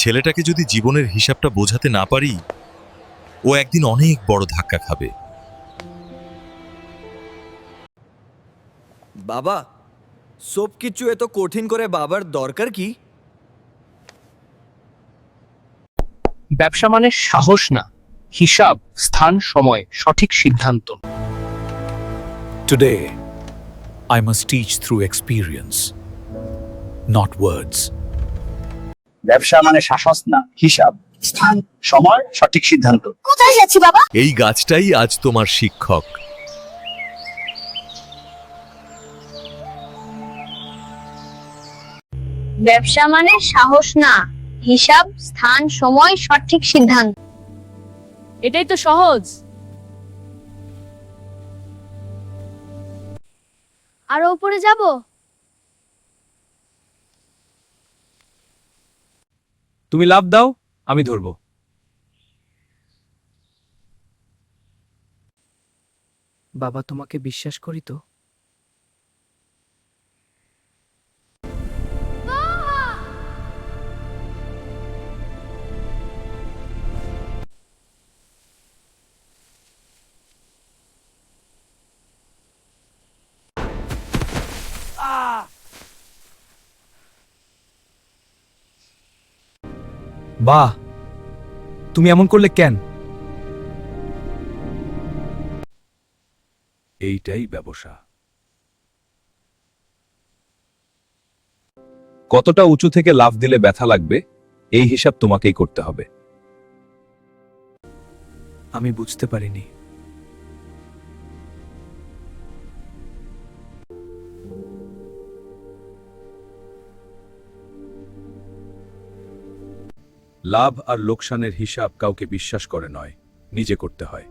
ছেলেটাকে যদি জীবনের হিসাবটা বোঝাতে না পারি ও একদিন অনেক বড় ধাক্কা খাবে। বাবা সব কিছু এত কঠিন করে বাবার দরকার কি? ব্যবসা মানে সাহস না হিসাব স্থান সময় সঠিক সিদ্ধান্ত। Today, I must teach through experience, not words. ব্যবসা মানে সাহস না হিসাব। স্থান সময় সঠিক সিদ্ধান্ত। কোথায় যাচ্ছি বাবা? এই গাছটাই আজ তোমার শিক্ষক। ব্যবসা মানে সাহস না হিসাব স্থান সময় সঠিক সিদ্ধান্ত। এটাই তো সহজ। আরও উপরে যাব? তুমি লাভ দাও আমি ধরব। বাবা তোমাকে বিশ্বাস করিত বাহ তুমি এমন করলে কেন? এইটাই ব্যবসা। কতটা উঁচু থেকে লাভ দিলে ব্যথা লাগবে এই হিসাব তোমাকেই করতে হবে। আমি বুঝতে পারিনি। লাভ আর লোকসানের হিসাব কাউকে বিশ্বাস করে নয় নিজে করতে হয়।